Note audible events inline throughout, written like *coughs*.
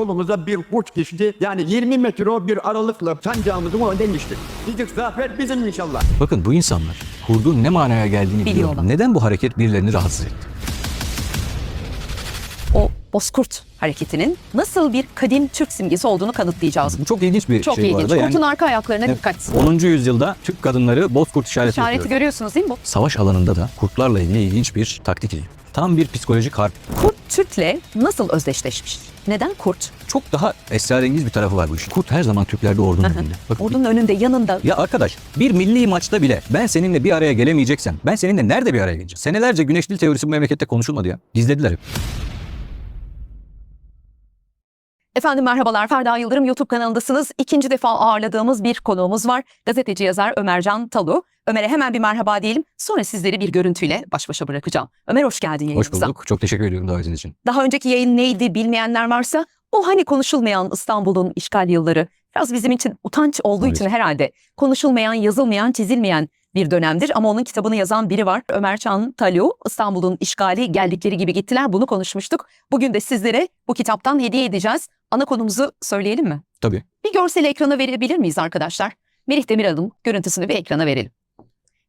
solumuza bir kurt geçti. Yani 20 metre o bir aralıkla sancağımızın önünden geçti. Dedik zafer bizim inşallah. Bakın bu insanlar kurdun ne manaya geldiğini Biliyorlar. biliyorlar. Neden bu hareket birilerini rahatsız etti? O Bozkurt hareketinin nasıl bir kadim Türk simgesi olduğunu kanıtlayacağız. Bu çok ilginç bir Çok şey bu ilginç. arada. Kurtun arka ayaklarına Evet, dikkat. 10. yüzyılda Türk kadınları bozkurt işareti, İşareti yapıyor. görüyorsunuz değil mi bu? Savaş alanında da kurtlarla ilgili ilginç bir taktik. Tam bir psikolojik harp. Kurt Türk'le nasıl özdeşleşmiş? Neden kurt? Çok daha esrarengiz bir tarafı var bu işin. Kurt her zaman Türklerde ordunun önünde. Bakın, Ordunun önünde yanında Ya arkadaş bir milli maçta bile ben seninle bir araya gelemeyeceksem ben seninle nerede bir araya geleceğim? Senelerce güneş dil teorisi bu memlekette konuşulmadı ya. Gizlediler hep. Efendim merhabalar Ferda Yıldırım YouTube kanalındasınız. İkinci defa ağırladığımız bir konuğumuz var. Gazeteci yazar Ömercan Talu. Ömer'e hemen bir merhaba diyelim. Sonra sizleri bir görüntüyle baş başa bırakacağım. Ömer hoş geldin Hoş yayınımıza. bulduk. Çok teşekkür ediyorum davetin için. Daha önceki yayın neydi bilmeyenler varsa o hani konuşulmayan İstanbul'un işgal yılları biraz bizim için utanç olduğu Evet. için herhalde konuşulmayan, yazılmayan, çizilmeyen bir dönemdir. Ama onun kitabını yazan biri var. Ömer Çağın Talu, İstanbul'un işgali geldikleri gibi gittiler. Bunu konuşmuştuk. Bugün de sizlere bu kitaptan hediye edeceğiz. Ana konumuzu söyleyelim mi? Tabii. Bir görseli ekrana verebilir miyiz arkadaşlar? Merih Demiral'ın görüntüsünü bir ekrana verelim.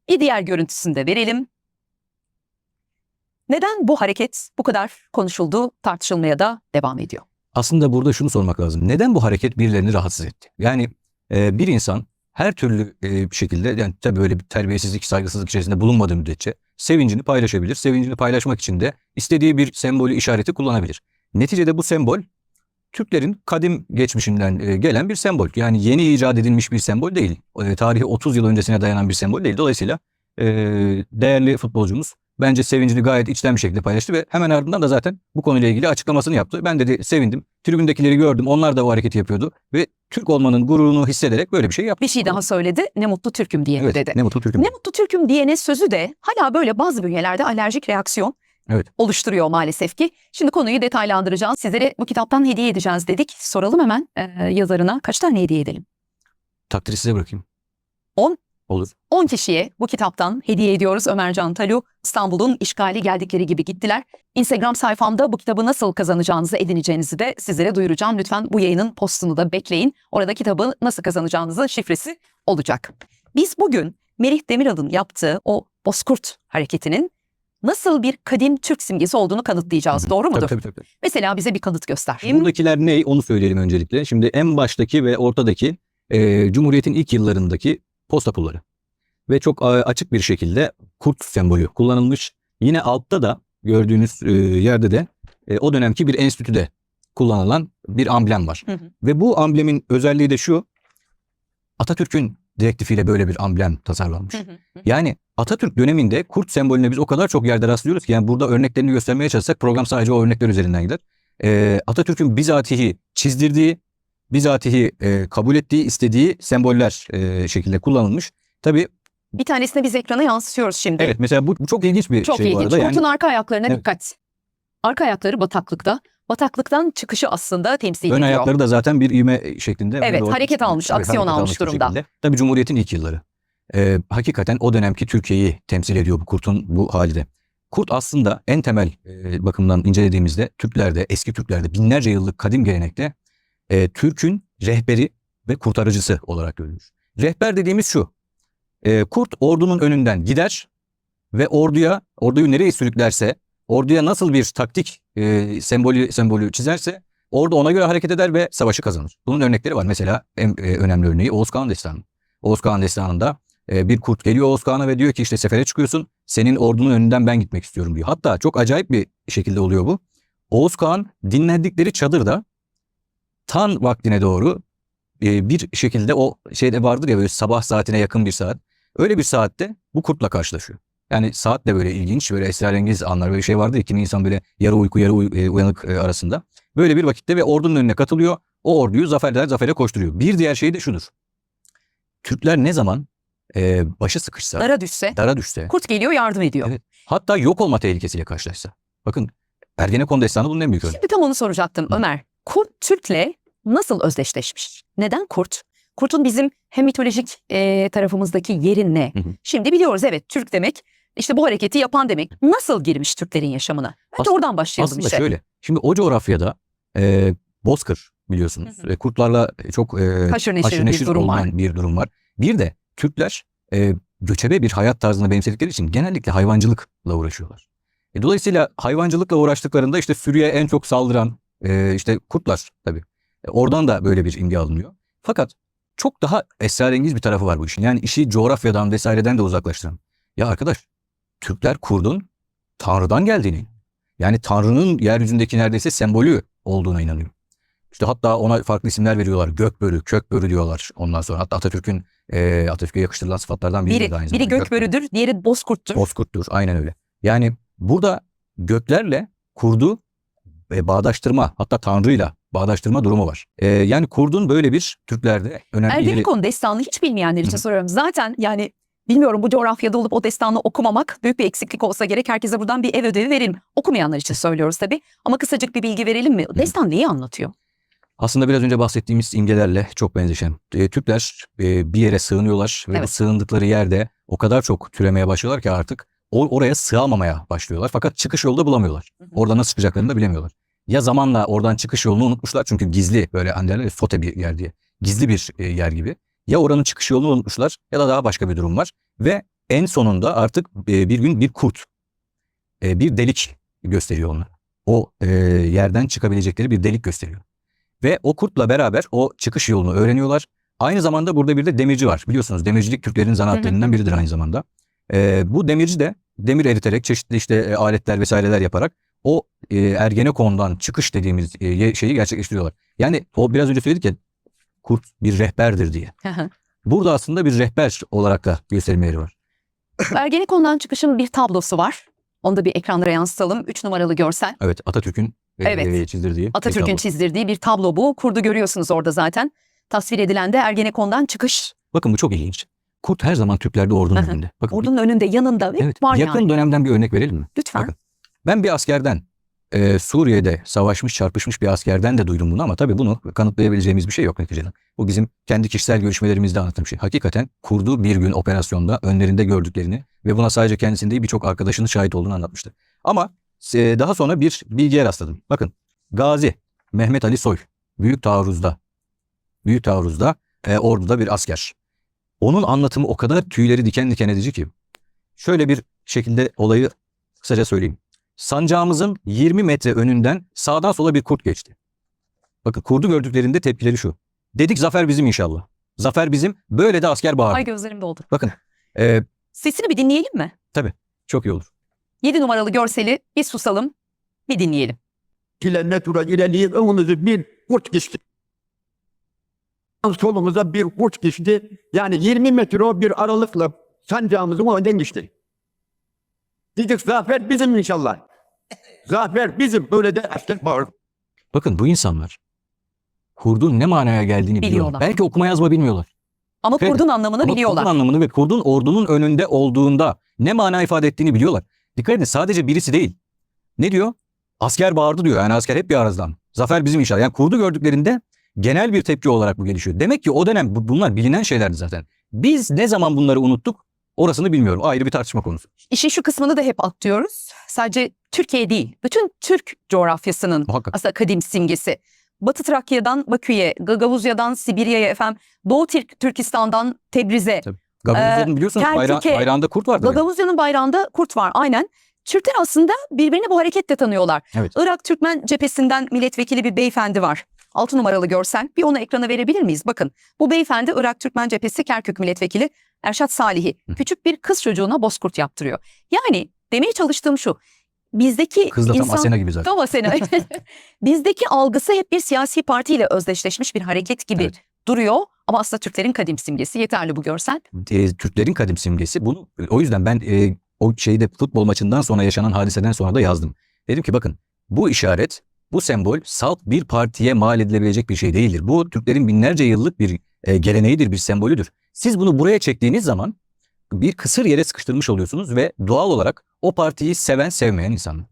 Bir diğer görüntüsünü de verelim. Neden bu hareket bu kadar konuşuldu, tartışılmaya da devam ediyor? Aslında burada şunu sormak lazım. Neden bu hareket birilerini rahatsız etti? Yani e, bir insan her türlü e, şekilde yani tabii böyle bir terbiyesizlik, saygısızlık içerisinde bulunmadığı müddetçe sevincini paylaşabilir. Sevincini paylaşmak için de istediği bir sembolü, işareti kullanabilir. Neticede bu sembol Türklerin kadim geçmişinden e, gelen bir sembol. Yani yeni icat edilmiş bir sembol değil. E, tarihi 30 yıl öncesine dayanan bir sembol değil. Dolayısıyla e, değerli futbolcumuz bence sevincini gayet içten bir şekilde paylaştı ve hemen ardından da zaten bu konuyla ilgili açıklamasını yaptı. Ben dedi sevindim. Tribündekileri gördüm. Onlar da bu hareketi yapıyordu ve Türk olmanın gururunu hissederek böyle bir şey yaptı. Bir şey daha söyledi. Ne mutlu Türk'üm diye Evet, dedi. ne mutlu Türk'üm. Ne mutlu Türk'üm diyene sözü de hala böyle bazı bünyelerde alerjik reaksiyon Evet. oluşturuyor maalesef ki. Şimdi konuyu detaylandıracağız. Sizlere bu kitaptan hediye edeceğiz dedik. Soralım hemen e, yazarına. Kaç tane hediye edelim? Takdiri size bırakayım. On. Olur. 10 kişiye bu kitaptan hediye ediyoruz. Ömercan Talu, İstanbul'un işgali geldikleri gibi gittiler. Instagram sayfamda bu kitabı nasıl kazanacağınızı, edineceğinizi de sizlere duyuracağım. Lütfen bu yayının postunu da bekleyin. Orada kitabı nasıl kazanacağınızın şifresi olacak. Biz bugün Merih Demiral'ın yaptığı o Bozkurt hareketinin nasıl bir kadim Türk simgesi olduğunu kanıtlayacağız. Doğru mudur? Tabii, tabii, tabii. Mesela bize bir kanıt göster. Buradakiler ne onu söyleyelim öncelikle. Şimdi en baştaki ve ortadaki e, Cumhuriyet'in ilk yıllarındaki posta pulları. Ve çok açık bir şekilde kurt sembolü kullanılmış. Yine altta da gördüğünüz yerde de e, o dönemki bir enstitüde kullanılan bir amblem var. Hı hı. Ve bu amblemin özelliği de şu. Atatürk'ün direktifiyle böyle bir amblem tasarlanmış. Hı hı. Yani Atatürk döneminde kurt sembolüne biz o kadar çok yerde rastlıyoruz ki yani burada örneklerini göstermeye çalışsak program sadece o örnekler üzerinden gider. Ee, Atatürk'ün bizatihi çizdirdiği, bizatihi e, kabul ettiği, istediği semboller e, şekilde kullanılmış. Tabii Bir tanesini biz ekrana yansıtıyoruz şimdi. evet mesela bu, bu çok ilginç bir Çok şey bu ilginç. arada. Yani, Kurtun arka ayaklarına Evet. dikkat. Arka ayakları bataklıkta. Bataklıktan çıkışı aslında temsil ön ediyor. ayakları da zaten bir ivme şeklinde. Evet, hareket almış, aksiyon almış bir durumda. şekilde. Tabii Cumhuriyet'in ilk yılları. Ee, hakikaten o dönemki Türkiye'yi temsil ediyor bu kurtun bu hali de. Kurt aslında en temel e, bakımdan incelediğimizde Türklerde, eski Türklerde binlerce yıllık kadim gelenekte e, Türk'ün rehberi ve kurtarıcısı olarak görülür. Rehber dediğimiz şu. e, kurt ordunun önünden gider ve orduya, orduyu nereye sürüklerse, orduya nasıl bir taktik e, sembolü sembolü çizerse orada ona göre hareket eder ve savaşı kazanır. Bunun örnekleri var. Mesela en e, önemli örneği Oğuz Kağan Destanı. Oğuz Kağan Destanı'nda e, bir kurt geliyor Oğuz Kağan'a ve diyor ki işte sefere çıkıyorsun. Senin ordunun önünden ben gitmek istiyorum diyor. Hatta çok acayip bir şekilde oluyor bu. Oğuz Kağan dinlendikleri çadırda tan vaktine doğru e, bir şekilde o şeyde vardır ya böyle sabah saatine yakın bir saat. Öyle bir saatte bu kurtla karşılaşıyor. Yani saat de böyle ilginç, böyle esrarengiz anlar, böyle şey vardır ya kimi insan böyle yarı uyku yarı uy- e, uyanık e, arasında. Böyle bir vakitte ve ordunun önüne katılıyor. O orduyu zaferler zafere koşturuyor. Bir diğer şey de şudur. Türkler ne zaman e, başı sıkışsa, Dara düşse dara düşse, kurt geliyor yardım ediyor. Evet. hatta yok olma tehlikesiyle karşılaşsa. Bakın Ergenekon destanı bunun en büyük örneği. Şimdi tam onu soracaktım Hı. Ömer. Kurt Türk'le nasıl özdeşleşmiş? Neden kurt? Kurtun bizim hem mitolojik e, tarafımızdaki yeri ne? Hı hı. Şimdi biliyoruz evet Türk demek işte bu hareketi yapan demek. Nasıl girmiş Türklerin yaşamına? Bence Aslında- oradan başlayalım Aslında işte. şöyle. Şimdi o coğrafyada e, bozkır biliyorsunuz. Hı hı. Kurtlarla çok e, Haşır neşir, haşır neşir bir durum var. olan bir durum var. Bir de Türkler e, göçebe bir hayat tarzını benimsedikleri için genellikle hayvancılıkla uğraşıyorlar. E, dolayısıyla hayvancılıkla uğraştıklarında işte sürüye en çok saldıran e, işte kurtlar tabii. E, oradan da böyle bir imge alınıyor. Fakat çok daha esrarengiz bir tarafı var bu işin. Yani işi coğrafyadan vesaireden de uzaklaştıran. Ya arkadaş Türkler kurdun Tanrı'dan geldiğini yani Tanrı'nın yeryüzündeki neredeyse sembolü olduğuna inanıyor. İşte hatta ona farklı isimler veriyorlar. Gökbörü, kökbörü diyorlar ondan sonra. Hatta Atatürk'ün e, Atatürk'e yakıştırılan sıfatlardan biri, Biri, de aynı biri zamanda. gökbörüdür, diğeri bozkurttur. Bozkurt'tur. Aynen öyle. Yani burada göklerle kurdu e, bağdaştırma hatta Tanrı'yla bağdaştırma durumu var. E, yani kurdun böyle bir Türklerde önemli. Ergenekon destanını hiç bilmeyenler için Hı soruyorum. Zaten yani bilmiyorum bu coğrafyada olup o destanı okumamak büyük bir eksiklik olsa gerek. Herkese buradan bir ev ödevi verelim. Okumayanlar için söylüyoruz tabii. Ama kısacık bir bilgi verelim mi? Destan neyi anlatıyor? Aslında biraz önce bahsettiğimiz imgelerle çok benzeşen. E, Türkler e, bir yere sığınıyorlar ve bu Evet. sığındıkları yerde o kadar çok türemeye başlıyorlar ki artık o, oraya sığamamaya başlıyorlar. Fakat çıkış yolu da bulamıyorlar. Hı hı. Orada nasıl çıkacaklarını da bilemiyorlar. Ya zamanla oradan çıkış yolunu unutmuşlar çünkü gizli böyle hani derler ya, fote bir yer diye. Gizli bir e, yer gibi. Ya oranın çıkış yolunu unutmuşlar ya da daha başka bir durum var. Ve en sonunda artık e, bir gün bir kurt e, bir delik gösteriyor onlara. O yerden çıkabilecekleri bir delik gösteriyor. Ve o kurtla beraber o çıkış yolunu öğreniyorlar. Aynı zamanda burada bir de demirci var. Biliyorsunuz demircilik Türklerin zanaatlerinden biridir aynı zamanda. Bu demirci de demir eriterek çeşitli işte aletler vesaireler yaparak o e, Ergenekon'dan çıkış dediğimiz e, şeyi gerçekleştiriyorlar. Yani o biraz önce söyledik ya kurt bir rehberdir diye. Burada aslında bir rehber olarak da gösterilmeleri var. *coughs* Ergenekon'dan çıkışın bir tablosu var. Onu da bir ekranlara yansıtalım. Üç numaralı görsel. Evet Atatürk'ün e, Evet. çizdirdiği. bir Atatürk'ün çizdirdiği bir tablo bu. Kurdu görüyorsunuz orada zaten. Tasvir edilen de Ergenekon'dan çıkış. Bakın bu çok ilginç. Kurt her zaman Türklerde ordunun önünde. Bakın Ordunun önünde yanında hep evet, var yakın yani. dönemden bir örnek verelim mi? Lütfen. Bakın. Ben bir askerden e, Suriye'de savaşmış çarpışmış bir askerden de duydum bunu ama tabii bunu kanıtlayabileceğimiz bir şey yok neticede. Bu bizim kendi kişisel görüşmelerimizde anlattığım şey. Hakikaten kurdu bir gün operasyonda önlerinde gördüklerini ve buna sadece kendisinin değil birçok arkadaşının şahit olduğunu anlatmıştı. Ama e, daha sonra bir bilgiye rastladım. Bakın Gazi Mehmet Ali Soy Büyük Taarruz'da Büyük Taarruz'da e, orduda bir asker. Onun anlatımı o kadar tüyleri diken diken edici ki şöyle bir şekilde olayı kısaca söyleyeyim. Sancağımızın 20 metre önünden sağdan sola bir kurt geçti. Bakın kurdu gördüklerinde tepkileri şu. Dedik zafer bizim inşallah. Zafer bizim. Böyle de asker bağırdı. Ay gözlerim doldu. Bakın e, Sesini bir dinleyelim mi? çok iyi olur. 7 numaralı görseli bir susalım, bir dinleyelim. Kilenne tura ilerleyip önümüzü bir kurt geçti. Solumuza bir kurt geçti. Yani 20 metre bir aralıkla sancağımızın önden geçti. Dedik zafer bizim inşallah. *laughs* Zafer bizim. Böyle de asker bağırdı. Bakın bu insanlar kurdun ne manaya geldiğini biliyorlar. Biliyorlar. Belki okuma yazma bilmiyorlar. Ama Evet. kurdun anlamını Ama biliyorlar. kurdun anlamını ve kurdun ordunun önünde olduğunda ne mana ifade ettiğini biliyorlar. Dikkat edin sadece birisi değil. Ne diyor? Asker bağırdı diyor. Yani asker hep bir ağızdan. Zafer bizim inşallah. Yani kurdu gördüklerinde genel bir tepki olarak bu gelişiyor. Demek ki o dönem bu- bunlar bilinen şeylerdi zaten. Biz ne zaman bunları unuttuk? Orasını bilmiyorum. Ayrı bir tartışma konusu. İşin şu kısmını da hep atlıyoruz. Sadece Türkiye değil, bütün Türk coğrafyasının Muhakkak. aslında kadim simgesi. Batı Trakya'dan Bakü'ye, Gagavuzya'dan Sibirya'ya efendim, Doğu Türk Türkistan'dan Tebriz'e. Gagavuzya'nın biliyorsunuz bayra- bayrağında kurt vardı. Gagavuzya'nın bayrağında kurt var aynen. Türkler aslında birbirini bu hareketle tanıyorlar. Evet. Irak Türkmen cephesinden milletvekili bir beyefendi var. 6 numaralı görsel. Bir onu ekrana verebilir miyiz? Bakın bu beyefendi Irak Türkmen cephesi Kerkük milletvekili Erşat Salihi. Küçük bir kız çocuğuna bozkurt yaptırıyor. Yani demeye çalıştığım şu. Bizdeki Kız da tam insan... Asena gibi zaten. Tam Asena. *laughs* Bizdeki algısı hep bir siyasi partiyle özdeşleşmiş bir hareket gibi Evet. duruyor. Ama aslında Türklerin kadim simgesi. Yeterli bu görsel. e, Türklerin kadim simgesi. Bunu o yüzden ben e, o şeyde futbol maçından sonra yaşanan hadiseden sonra da yazdım. Dedim ki bakın bu işaret, bu sembol salt bir partiye mal edilebilecek bir şey değildir. Bu Türklerin binlerce yıllık bir e, geleneğidir, bir sembolüdür. Siz bunu buraya çektiğiniz zaman bir kısır yere sıkıştırmış oluyorsunuz ve doğal olarak o partiyi seven sevmeyen insanlar.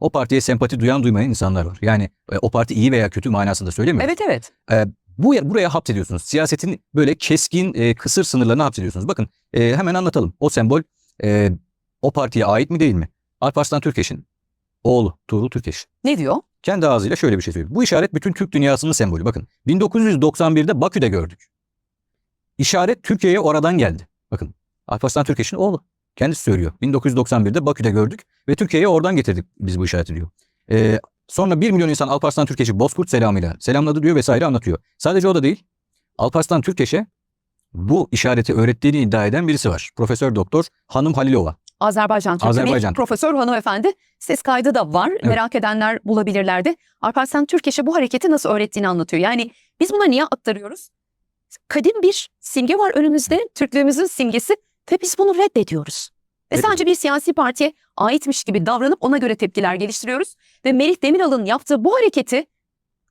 O partiye sempati duyan duymayan insanlar var. Yani e, o parti iyi veya kötü manasında söylemiyorum. Evet evet. Bu buraya hapsediyorsunuz. Siyasetin böyle keskin, e, kısır sınırlarına hapsediyorsunuz. Bakın e, hemen anlatalım. O sembol e, o partiye ait mi değil mi? Alparslan Türkeş'in oğlu Tuğrul Türkeş. Ne diyor? kendi ağzıyla şöyle bir şey söylüyor. Bu işaret bütün Türk dünyasının sembolü. Bakın 1991'de Bakü'de gördük. İşaret Türkiye'ye oradan geldi. Bakın Alparslan Türkeş'in oğlu. Kendisi söylüyor. 1991'de Bakü'de gördük ve Türkiye'ye oradan getirdik biz bu işareti diyor. Ee, sonra 1 milyon insan Alparslan Türkeş'i Bozkurt selamıyla selamladı diyor vesaire anlatıyor. Sadece o da değil. Alparslan Türkeş'e bu işareti öğrettiğini iddia eden birisi var. Profesör Doktor Hanım Halilova. Azerbaycan Türk'ü Azerbaycan. Profesör hanımefendi ses kaydı da var. Merak edenler bulabilirlerdi. Alparslan Türkeş'e bu hareketi nasıl öğrettiğini anlatıyor. Yani biz buna niye aktarıyoruz? Kadim bir simge var önümüzde. Türklüğümüzün simgesi ve biz bunu reddediyoruz. Ve Evet. sadece bir siyasi partiye aitmiş gibi davranıp ona göre tepkiler geliştiriyoruz. Ve Melih Demiral'ın yaptığı bu hareketi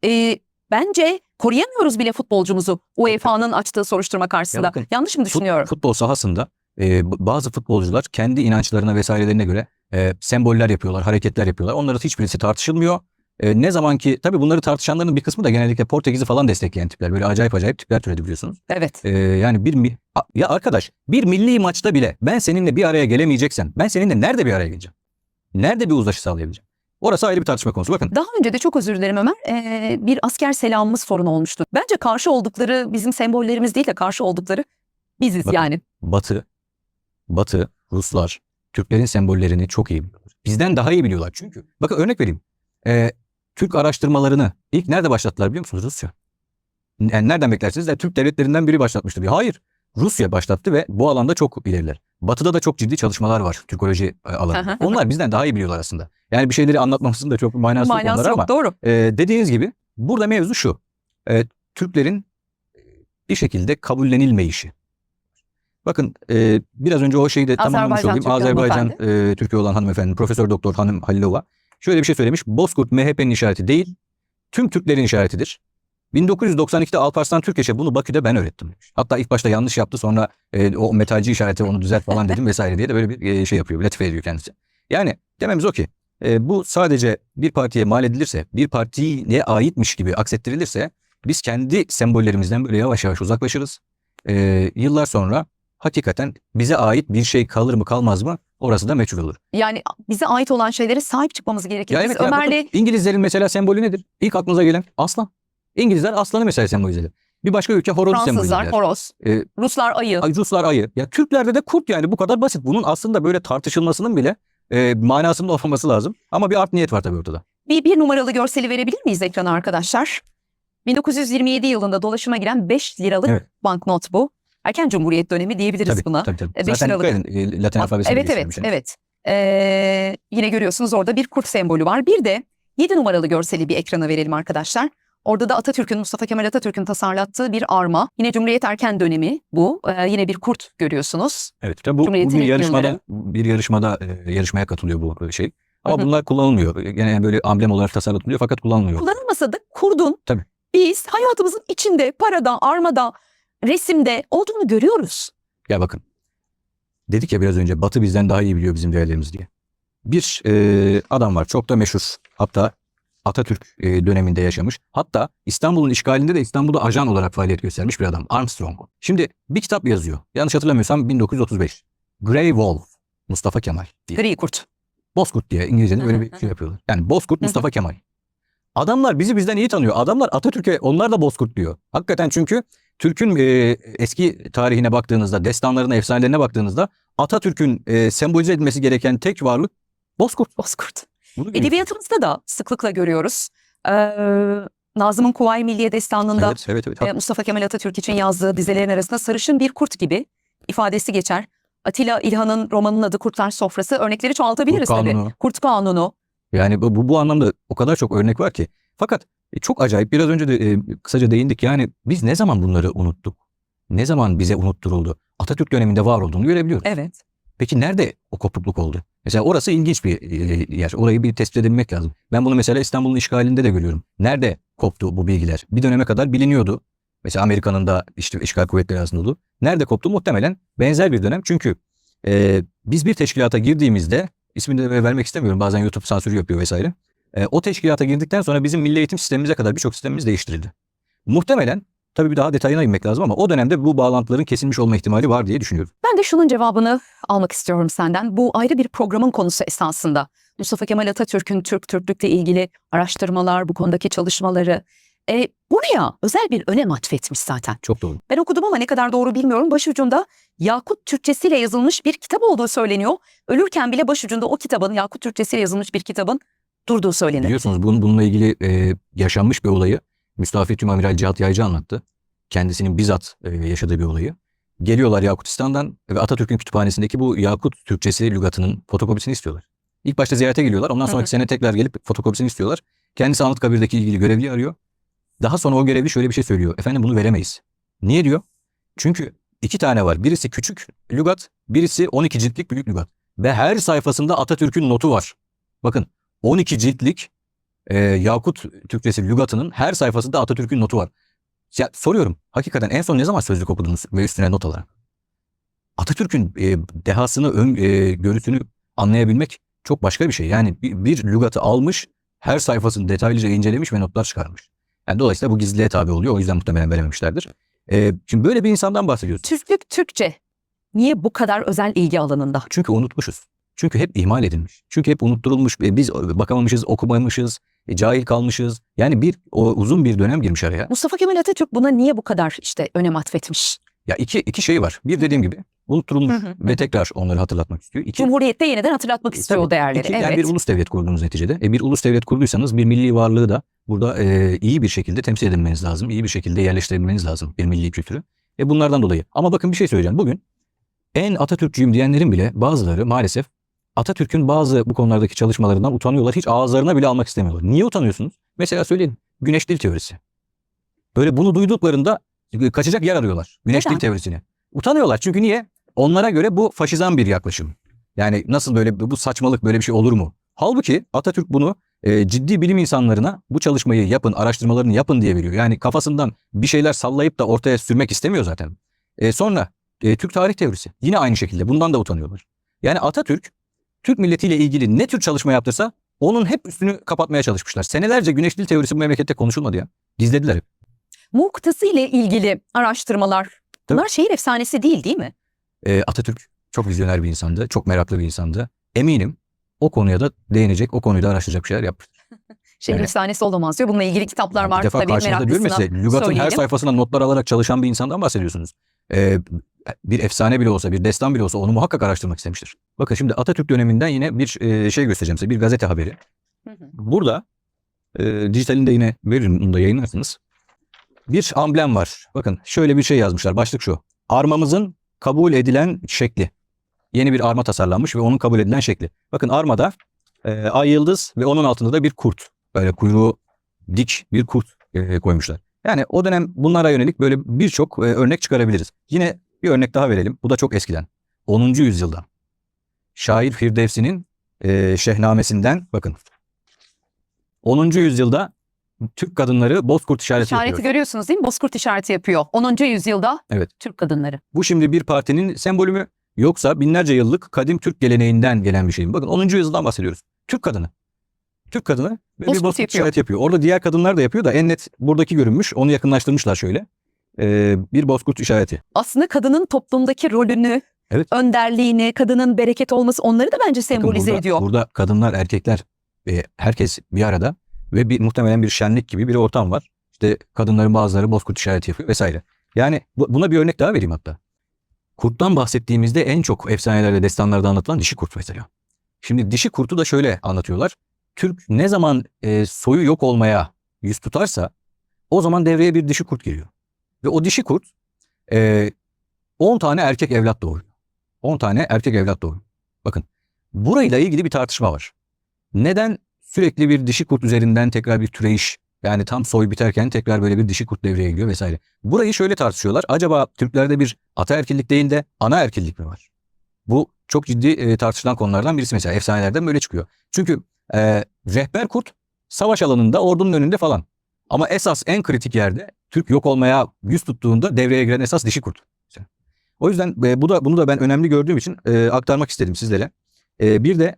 e, bence koruyamıyoruz bile futbolcumuzu UEFA'nın açtığı soruşturma karşısında. bakın, Yanlış mı Fut- düşünüyorum? futbol sahasında e, bazı futbolcular kendi inançlarına vesairelerine göre e, semboller yapıyorlar, hareketler yapıyorlar. Onların hiçbirisi tartışılmıyor. E, ne zaman ki tabii bunları tartışanların bir kısmı da genellikle Portekiz'i falan destekleyen tipler. Böyle acayip acayip tipler türedi biliyorsunuz. Evet. E, yani bir ya arkadaş bir milli maçta bile ben seninle bir araya gelemeyeceksem ben seninle nerede bir araya geleceğim? Nerede bir uzlaşı sağlayabileceğim? Orası ayrı bir tartışma konusu. Bakın Daha önce de çok özür dilerim Ömer. ee, bir asker selamımız sorun olmuştu. Bence karşı oldukları bizim sembollerimiz değil de karşı oldukları biziz Bakın. yani. Batı, Batı, Ruslar, Türklerin sembollerini çok iyi biliyorlar. Bizden daha iyi biliyorlar çünkü. Bakın örnek vereyim. Ee, Türk araştırmalarını ilk nerede başlattılar biliyor musunuz? Rusya. Yani nereden beklersiniz? Yani Türk devletlerinden biri başlatmıştır. diyor. Hayır. Rusya başlattı ve bu alanda çok ileriler. Batı'da da çok ciddi çalışmalar var Türkoloji e, alanında. Onlar bizden daha iyi biliyorlar aslında. Yani bir şeyleri anlatmamızın da çok bir manası, yok Manası onlara yok ama doğru. e, dediğiniz gibi burada mevzu şu. E, Türklerin e, bir şekilde kabullenilmeyişi. Bakın e, biraz önce o şeyi de tamamlamış Azerbaycan olayım. Azerbaycan e, Türk'ü olan hanımefendi Profesör Doktor Hanım Halilova şöyle bir şey söylemiş. Bozkurt MHP'nin işareti değil, tüm Türklerin işaretidir. 1992'de Alparslan Türkeş'e bunu Bakü'de ben öğrettim. Hatta ilk başta yanlış yaptı sonra e, o metalci işareti onu düzelt falan dedim vesaire diye de böyle bir e, şey yapıyor. Latife ediyor kendisi. Yani dememiz o ki e, bu sadece bir partiye mal edilirse, bir partiye aitmiş gibi aksettirilirse biz kendi sembollerimizden böyle yavaş yavaş uzaklaşırız. E, yıllar sonra hakikaten bize ait bir şey kalır mı kalmaz mı orası da meçhul olur. Yani bize ait olan şeylere sahip çıkmamız gerekir. Ya Biz evet ya Ömer'le bakın, İngilizlerin mesela sembolü nedir? İlk aklınıza gelen aslan. İngilizler aslanı mesela sembolize. Bir başka ülke horozu sembolize Fransızlar horoz, E, Ruslar ayı. Ay, Ruslar ayı. Ya Türklerde de kurt yani bu kadar basit. Bunun aslında böyle tartışılmasının bile e, manasının olmaması lazım. Ama bir art niyet var tabii ortada. Bir, bir numaralı görseli verebilir miyiz ekrana arkadaşlar? 1927 yılında dolaşıma giren 5 liralık Evet. banknot bu. Erken Cumhuriyet dönemi diyebiliriz Tabii, buna. tabii, tabii. E, Zaten dikkat edin, e, Latin alfabesine Evet evet geçirmişsiniz. evet. Ee, yine görüyorsunuz orada bir kurt sembolü var. Bir de 7 numaralı görseli bir ekrana verelim arkadaşlar. Orada da Atatürk'ün, Mustafa Kemal Atatürk'ün tasarlattığı bir arma. Yine Cumhuriyet erken dönemi bu. Ee, yine bir kurt görüyorsunuz. Evet. Tabii bu, bir yarışmada yılları. bir yarışmada e, yarışmaya katılıyor bu şey. Ama Hı hı. bunlar kullanılmıyor. Yani böyle amblem olarak tasarlatılıyor fakat kullanılmıyor. Kullanılmasa da kurdun Tabii. biz hayatımızın içinde, parada, armada, resimde olduğunu görüyoruz. Ya bakın. Dedik ya biraz önce Batı bizden daha iyi biliyor bizim değerlerimizi diye. Bir e, adam var çok da meşhur. Hatta Atatürk e, döneminde yaşamış. Hatta İstanbul'un işgalinde de İstanbul'da ajan olarak faaliyet göstermiş bir adam. Armstrong. Şimdi bir kitap yazıyor. Yanlış hatırlamıyorsam 1935. Grey Wolf. Mustafa Kemal diye. Gri kurt. Bozkurt diye İngilizce'de böyle bir şey yapıyorlar. Yani Bozkurt. Mustafa Kemal. Adamlar bizi bizden iyi tanıyor. Adamlar Atatürk'e onlar da Bozkurt diyor. Hakikaten çünkü Türk'ün e, eski tarihine baktığınızda, destanlarına, efsanelerine baktığınızda Atatürk'ün e, sembolize edilmesi gereken tek varlık Bozkurt. Bozkurt. Bunu. Edebiyatımızda da sıklıkla görüyoruz. Ee, Nazım'ın Kuvayi Milliye Destanı'nda Evet, evet, evet. e, Mustafa Kemal Atatürk için yazdığı dizelerin arasında sarışın bir kurt gibi ifadesi geçer. Atilla İlhan'ın romanının adı Kurtlar Sofrası. Örnekleri çoğaltabiliriz Kurt tabii. Kurt Kanunu. Yani bu, bu anlamda o kadar çok örnek var ki. Fakat e, çok acayip. Biraz önce de e, kısaca değindik. Yani biz ne zaman bunları unuttuk? Ne zaman bize unutturuldu? Atatürk döneminde var olduğunu görebiliyoruz. Evet. Peki nerede o kopukluk oldu? Mesela orası ilginç bir e, yer. Orayı bir tespit edebilmek lazım. Ben bunu mesela İstanbul'un işgalinde de görüyorum. Nerede koptu bu bilgiler? Bir döneme kadar biliniyordu. Mesela Amerika'nın da işte işgal kuvvetleri arasında olduğu. Nerede koptu? Muhtemelen benzer bir dönem. Çünkü e, biz bir teşkilata girdiğimizde ismini de vermek istemiyorum. Bazen YouTube sansürü yapıyor vesaire. E, o teşkilata girdikten sonra bizim milli eğitim sistemimize kadar birçok sistemimiz değiştirildi. Muhtemelen Tabii bir daha detayına inmek lazım ama o dönemde bu bağlantıların kesilmiş olma ihtimali var diye düşünüyorum. Ben de şunun cevabını almak istiyorum senden. Bu ayrı bir programın konusu esasında. Mustafa Kemal Atatürk'ün Türk Türklükle ilgili araştırmalar, bu konudaki çalışmaları. E, buraya özel bir önem atfetmiş zaten. Çok doğru. Ben okudum ama ne kadar doğru bilmiyorum. Başucunda Yakut Türkçesiyle yazılmış bir kitap olduğu söyleniyor. Ölürken bile başucunda o kitabın, Yakut Türkçesiyle yazılmış bir kitabın durduğu söylenir. Biliyorsunuz bunun, bununla ilgili e, yaşanmış bir olayı Mustafa Tüm Amiral Cihat Yaycı anlattı. Kendisinin bizzat e, yaşadığı bir olayı. Geliyorlar Yakutistan'dan ve Atatürk'ün kütüphanesindeki bu Yakut Türkçesi lügatının fotokopisini istiyorlar. İlk başta ziyarete geliyorlar. Ondan sonraki sene tekrar gelip fotokopisini istiyorlar. Kendisi Anıtkabir'deki ilgili görevliyi arıyor. Daha sonra o görevli şöyle bir şey söylüyor. Efendim bunu veremeyiz. Niye diyor? Çünkü iki tane var. Birisi küçük lügat, birisi 12 ciltlik büyük lügat. Ve her sayfasında Atatürk'ün notu var. Bakın 12 ciltlik e, Yakut Türkçesi lügatının her sayfasında Atatürk'ün notu var. Ya, soruyorum hakikaten en son ne zaman sözlük okudunuz ve üstüne not alarak? Atatürk'ün e, dehasını, ön, e, görüntünü anlayabilmek çok başka bir şey. Yani bir, bir lügatı almış, her sayfasını detaylıca incelemiş ve notlar çıkarmış. Yani dolayısıyla bu gizliliğe tabi oluyor. O yüzden muhtemelen verememişlerdir. E, şimdi böyle bir insandan bahsediyoruz. Türklük Türkçe niye bu kadar özel ilgi alanında? Çünkü unutmuşuz. Çünkü hep ihmal edilmiş. Çünkü hep unutturulmuş. E, Biz bakamamışız, okumamışız, e, cahil kalmışız. Yani bir o uzun bir dönem girmiş araya. Mustafa Kemal Atatürk buna niye bu kadar işte önem atfetmiş? Ya iki, iki şey var. Bir dediğim gibi unutturulmuş Hı hı. ve tekrar onları hatırlatmak istiyor. İki, Cumhuriyette yeniden hatırlatmak E, istiyor o tabii. değerleri. İki, evet. Yani bir ulus devlet kurdunuz neticede. E, bir ulus devlet kurduysanız bir milli varlığı da burada e, iyi bir şekilde temsil edilmeniz lazım. İyi bir şekilde yerleştirebilmeniz lazım bir milli kültürü. E, bunlardan dolayı. Ama bakın bir şey söyleyeceğim. Bugün en Atatürkçüyüm diyenlerin bile bazıları maalesef Atatürk'ün bazı bu konulardaki çalışmalarından utanıyorlar. Hiç ağızlarına bile almak istemiyorlar. Niye utanıyorsunuz? Mesela söyleyin. Güneş dil teorisi. Böyle bunu duyduklarında kaçacak yer arıyorlar. Güneş Neden? dil teorisini. Utanıyorlar. Çünkü niye? Onlara göre bu faşizan bir yaklaşım. Yani nasıl böyle bu saçmalık böyle bir şey olur mu? Halbuki Atatürk bunu e, ciddi bilim insanlarına bu çalışmayı yapın, araştırmalarını yapın diye veriyor. Yani kafasından bir şeyler sallayıp da ortaya sürmek istemiyor zaten. E, sonra e, Türk tarih teorisi yine aynı şekilde bundan da utanıyorlar. Yani Atatürk Türk milletiyle ilgili ne tür çalışma yaptırsa onun hep üstünü kapatmaya çalışmışlar. Senelerce güneş dil teorisi bu memlekette konuşulmadı ya. Gizlediler hep. Muhtası ile ilgili araştırmalar. Bunlar şehir efsanesi değil değil mi? E, Atatürk çok vizyoner bir insandı, çok meraklı bir insandı. Eminim o konuya da değinecek, o konuyu da araştıracak şeyler yapmıştır. *laughs* Şehir Evet. efsanesi olamaz diyor. Bununla ilgili kitaplar var. bir defa Tabii karşınızda size, Lügat'ın her söyleyelim. sayfasına notlar alarak çalışan bir insandan bahsediyorsunuz. Ee, bir efsane bile olsa, bir destan bile olsa onu muhakkak araştırmak istemiştir. Bakın şimdi Atatürk döneminden yine bir e, şey göstereceğim size, bir gazete haberi. Hı hı. Burada e, dijitalinde yine veririm, bunu da yayınlarsınız. Bir amblem var. Bakın şöyle bir şey yazmışlar. Başlık şu. Armamızın kabul edilen şekli. Yeni bir arma tasarlanmış ve onun kabul edilen şekli. Bakın armada e, ay yıldız ve onun altında da bir kurt. Böyle kuyruğu dik bir kurt e, koymuşlar. Yani o dönem bunlara yönelik böyle birçok e, örnek çıkarabiliriz. Yine bir örnek daha verelim. Bu da çok eskiden. 10. yüzyılda. Şair Firdevsi'nin e, şehnamesinden bakın. 10. yüzyılda Türk kadınları bozkurt işareti, İşareti yapıyor. görüyorsunuz değil mi? Bozkurt işareti yapıyor. 10. yüzyılda Evet. Türk kadınları. Bu şimdi bir partinin sembolü mü yoksa binlerce yıllık kadim Türk geleneğinden gelen bir şey mi? Bakın 10. yüzyıldan bahsediyoruz. Türk kadını. Türk kadını ve bir Bozkurt bozkurt yapıyor. işareti yapıyor. Orada diğer kadınlar da yapıyor da en net buradaki görünmüş. Onu yakınlaştırmışlar şöyle. Ee, bir bozkurt işareti. Aslında kadının toplumdaki rolünü, Evet. önderliğini, kadının bereket olması onları da bence Bakın sembolize burada, ediyor. Burada kadınlar, erkekler e, herkes bir arada ve bir muhtemelen bir şenlik gibi bir ortam var. İşte kadınların bazıları bozkurt işareti yapıyor vesaire. Yani bu- buna bir örnek daha vereyim hatta. Kurttan bahsettiğimizde en çok efsanelerde, destanlarda anlatılan dişi kurt mesela. Şimdi dişi kurtu da şöyle anlatıyorlar. Türk ne zaman e, soyu yok olmaya yüz tutarsa o zaman devreye bir dişi kurt giriyor. Ve o dişi kurt e, 10 tane erkek evlat doğuruyor. 10 tane erkek evlat doğuruyor. Bakın burayla ilgili bir tartışma var. Neden sürekli bir dişi kurt üzerinden tekrar bir türeyiş yani tam soy biterken tekrar böyle bir dişi kurt devreye giriyor vesaire. Burayı şöyle tartışıyorlar. Acaba Türklerde bir ataerkillik değil de anaerkillik mi var? Bu çok ciddi e, tartışılan konulardan birisi mesela. Efsanelerden böyle çıkıyor. Çünkü e, rehber kurt savaş alanında ordunun önünde falan. Ama esas en kritik yerde Türk yok olmaya yüz tuttuğunda devreye giren esas dişi kurt. O yüzden e, bu da bunu da ben önemli gördüğüm için e, aktarmak istedim sizlere. E, bir de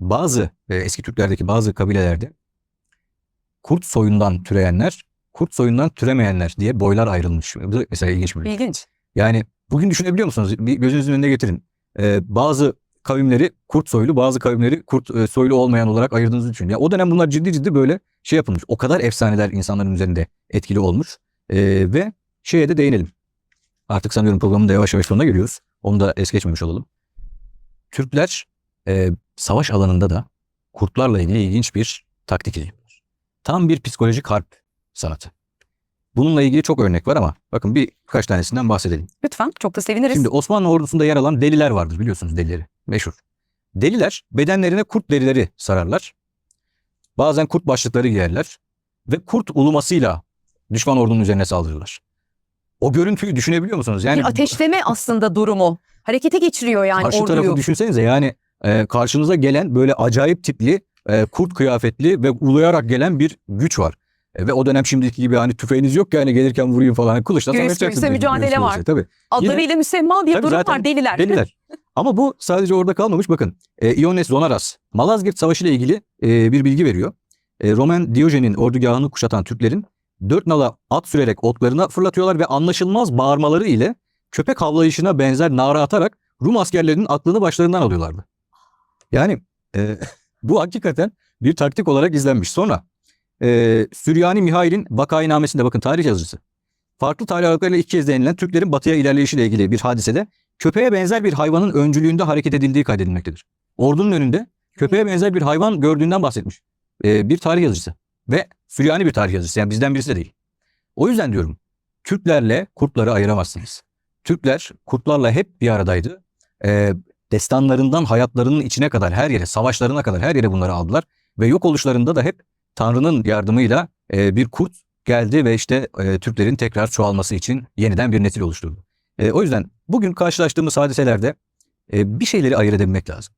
bazı e, eski Türklerdeki bazı kabilelerde kurt soyundan türeyenler Kurt soyundan türemeyenler diye boylar ayrılmış. Bu da mesela ilginç bir. İlginç. Yani bugün düşünebiliyor musunuz? Bir gözünüzün önüne getirin. Ee, bazı kavimleri kurt soylu, bazı kavimleri kurt e, soylu olmayan olarak ayırdığınızı düşünün. Ya o dönem bunlar ciddi ciddi böyle şey yapılmış. O kadar efsaneler insanların üzerinde etkili olmuş. Ee, ve şeye de değinelim. Artık sanıyorum programın da yavaş yavaş sonuna geliyoruz. Onu da es geçmemiş olalım. Türkler e, savaş alanında da kurtlarla ilgili ilginç bir taktik izliyorlar. Tam bir psikolojik harp sanatı. Bununla ilgili çok örnek var ama bakın birkaç tanesinden bahsedelim. Lütfen çok da seviniriz. Şimdi Osmanlı ordusunda yer alan deliler vardır biliyorsunuz delileri. Meşhur. Deliler bedenlerine kurt derileri sararlar. Bazen kurt başlıkları giyerler. Ve kurt ulumasıyla düşman ordunun üzerine saldırırlar. O görüntüyü düşünebiliyor musunuz? Yani bir ateşleme aslında durumu. Harekete geçiriyor yani karşı orduyu. tarafı düşünsenize yani e, karşınıza gelen böyle acayip tipli e, kurt kıyafetli ve uluyarak gelen bir güç var. E, ve o dönem şimdiki gibi hani tüfeğiniz yok ki hani gelirken vurayım falan. Hani Kılıçla savaşacaksınız. mücadele var. Tabii. Adlarıyla müsemma bir Tabii durum var deliler. Deliler. *laughs* Ama bu sadece orada kalmamış. Bakın e, Iones Zonaras Malazgirt Savaşı ile ilgili e, bir bilgi veriyor. E, Roman Diyojen'in ordugahını kuşatan Türklerin dört nala at sürerek otlarına fırlatıyorlar ve anlaşılmaz bağırmaları ile köpek havlayışına benzer nara atarak Rum askerlerinin aklını başlarından alıyorlardı. Yani e, *laughs* bu hakikaten bir taktik olarak izlenmiş. Sonra e, Süryani Mihail'in Vakainamesinde bakın tarih yazıcısı. Farklı tarih aralıklarıyla iki kez denilen Türklerin batıya ilerleyişiyle ilgili bir hadisede köpeğe benzer bir hayvanın öncülüğünde hareket edildiği kaydedilmektedir. Ordunun önünde köpeğe benzer bir hayvan gördüğünden bahsetmiş. Ee, bir tarih yazıcısı. Ve Süryani bir tarih yazıcısı. Yani bizden birisi de değil. O yüzden diyorum Türklerle kurtları ayıramazsınız. Türkler kurtlarla hep bir aradaydı. Ee, destanlarından hayatlarının içine kadar her yere, savaşlarına kadar her yere bunları aldılar. Ve yok oluşlarında da hep Tanrı'nın yardımıyla e, bir kurt geldi ve işte e, Türklerin tekrar çoğalması için yeniden bir nesil oluşturdu. E, o yüzden bugün karşılaştığımız hadiselerde e, bir şeyleri ayırt edebilmek lazım.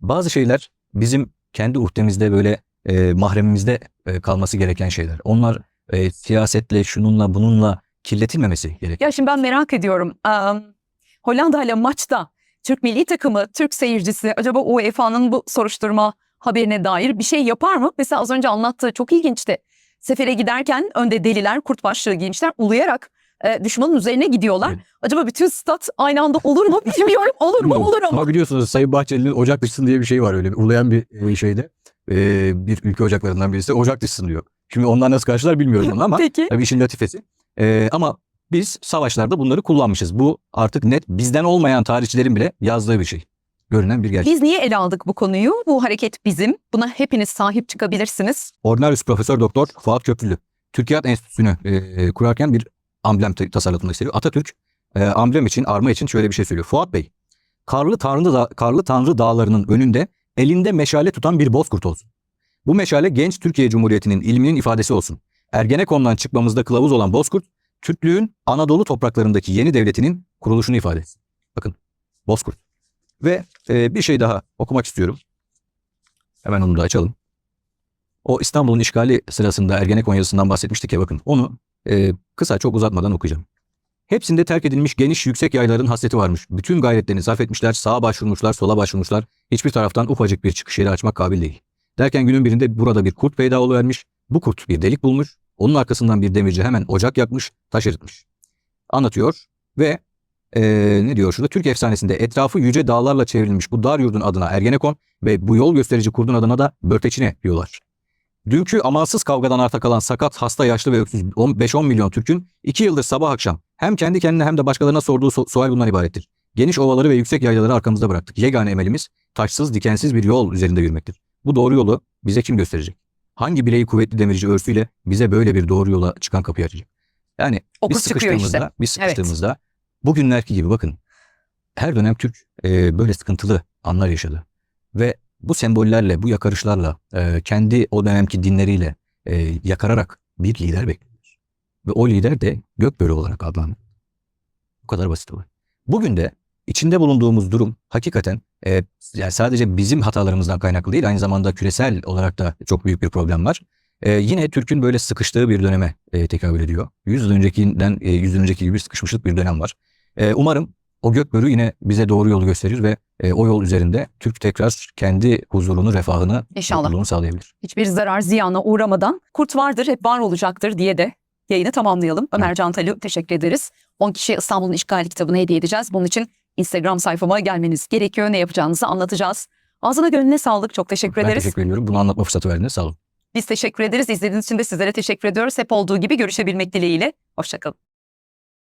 Bazı şeyler bizim kendi uhdemizde böyle e, mahremimizde e, kalması gereken şeyler. Onlar e, siyasetle, şununla, bununla kirletilmemesi gerekiyor. Ya şimdi ben merak ediyorum. Am, Hollanda ile maçta Türk milli takımı, Türk seyircisi acaba UEFA'nın bu soruşturma haberine dair bir şey yapar mı? Mesela az önce anlattığı çok ilginçti. Sefere giderken önde deliler kurt başlığı giymişler. Uluyarak e, düşmanın üzerine gidiyorlar. Evet. Acaba bütün stat aynı anda olur mu *laughs* bilmiyorum. Olur mu? Olur ama. Ama biliyorsunuz Sayın Bahçeli'nin ocak dışsın diye bir şey var öyle bir ulayan bir e, şeyde. E, bir ülke ocaklarından birisi ocak dışsın diyor. Şimdi onlar nasıl karşılar bilmiyorum onu *laughs* ama Peki. tabii işin latifesi. E, ama biz savaşlarda bunları kullanmışız. Bu artık net bizden olmayan tarihçilerin bile yazdığı bir şey. Görünen bir gerçek. Biz niye ele aldık bu konuyu? Bu hareket bizim. Buna hepiniz sahip çıkabilirsiniz. Ordinarius Profesör Doktor Fuat Köprülü. Türkiye Enstitüsü'nü e, kurarken bir amblem ta- tasarlatmak istiyor. Atatürk e, amblem için, arma için şöyle bir şey söylüyor. Fuat Bey, Karlı Tanrı, da, Karlı Tanrı dağlarının önünde elinde meşale tutan bir bozkurt olsun. Bu meşale genç Türkiye Cumhuriyeti'nin ilminin ifadesi olsun. Ergenekon'dan çıkmamızda kılavuz olan bozkurt, Türklüğün Anadolu topraklarındaki yeni devletinin kuruluşunu ifade etsin. Bakın, bozkurt. Ve e, bir şey daha okumak istiyorum. Hemen onu da açalım. O İstanbul'un işgali sırasında Ergenekon yazısından bahsetmiştik ya bakın. Onu e, kısa çok uzatmadan okuyacağım. Hepsinde terk edilmiş geniş yüksek yayların hasreti varmış. Bütün gayretlerini sarf etmişler, sağa başvurmuşlar, sola başvurmuşlar. Hiçbir taraftan ufacık bir çıkış yeri açmak kabil değil. Derken günün birinde burada bir kurt peyda oluvermiş. Bu kurt bir delik bulmuş. Onun arkasından bir demirci hemen ocak yakmış, taş eritmiş. Anlatıyor ve e, ne diyor şurada? Türk efsanesinde etrafı yüce dağlarla çevrilmiş bu dar yurdun adına Ergenekon ve bu yol gösterici kurdun adına da Börteçine diyorlar. Dünkü amansız kavgadan arta kalan sakat, hasta, yaşlı ve öksüz 5-10 milyon Türk'ün 2 yıldır sabah akşam hem kendi kendine hem de başkalarına sorduğu so- sual bundan ibarettir. Geniş ovaları ve yüksek yaylaları arkamızda bıraktık. Yegane emelimiz taşsız, dikensiz bir yol üzerinde yürümektir. Bu doğru yolu bize kim gösterecek? Hangi bileği kuvvetli demirci örsüyle bize böyle bir doğru yola çıkan kapıyı açacak? Yani O biz sıkıştığımızda, işte. biz sıkıştığımızda bugünlerki gibi bakın her dönem Türk e, böyle sıkıntılı anlar yaşadı. Ve bu sembollerle, bu yakarışlarla, e, kendi o dönemki dinleriyle e, yakararak bir lider bekliyor. Ve o lider de Gökbörü olarak adlandırıldı. Bu kadar basit olay. Bugün de içinde bulunduğumuz durum hakikaten e, yani sadece bizim hatalarımızdan kaynaklı değil, aynı zamanda küresel olarak da çok büyük bir problem var. E, yine Türk'ün böyle sıkıştığı bir döneme e, tekabül ediyor. 100 yıl öncekinden, e, 100 yıl önceki gibi sıkışmışlık bir dönem var. E, umarım O gök börü yine bize doğru yolu gösterir ve e, o yol üzerinde Türk tekrar kendi huzurunu, refahını, İnşallah. mutluluğunu sağlayabilir. Hiçbir zarar ziyana uğramadan kurt vardır, hep var olacaktır diye de yayını tamamlayalım. Ömer Can Talu teşekkür ederiz. 10 kişiye İstanbul'un işgali kitabını hediye edeceğiz. Bunun için Instagram sayfama gelmeniz gerekiyor. Ne yapacağınızı anlatacağız. Ağzına gönlüne sağlık. Çok teşekkür Ben ederiz. teşekkür ediyorum. Bunu anlatma fırsatı verdiniz. Sağ olun. Biz teşekkür ederiz. İzlediğiniz için de sizlere teşekkür ediyoruz. Hep olduğu gibi görüşebilmek dileğiyle. Hoşçakalın.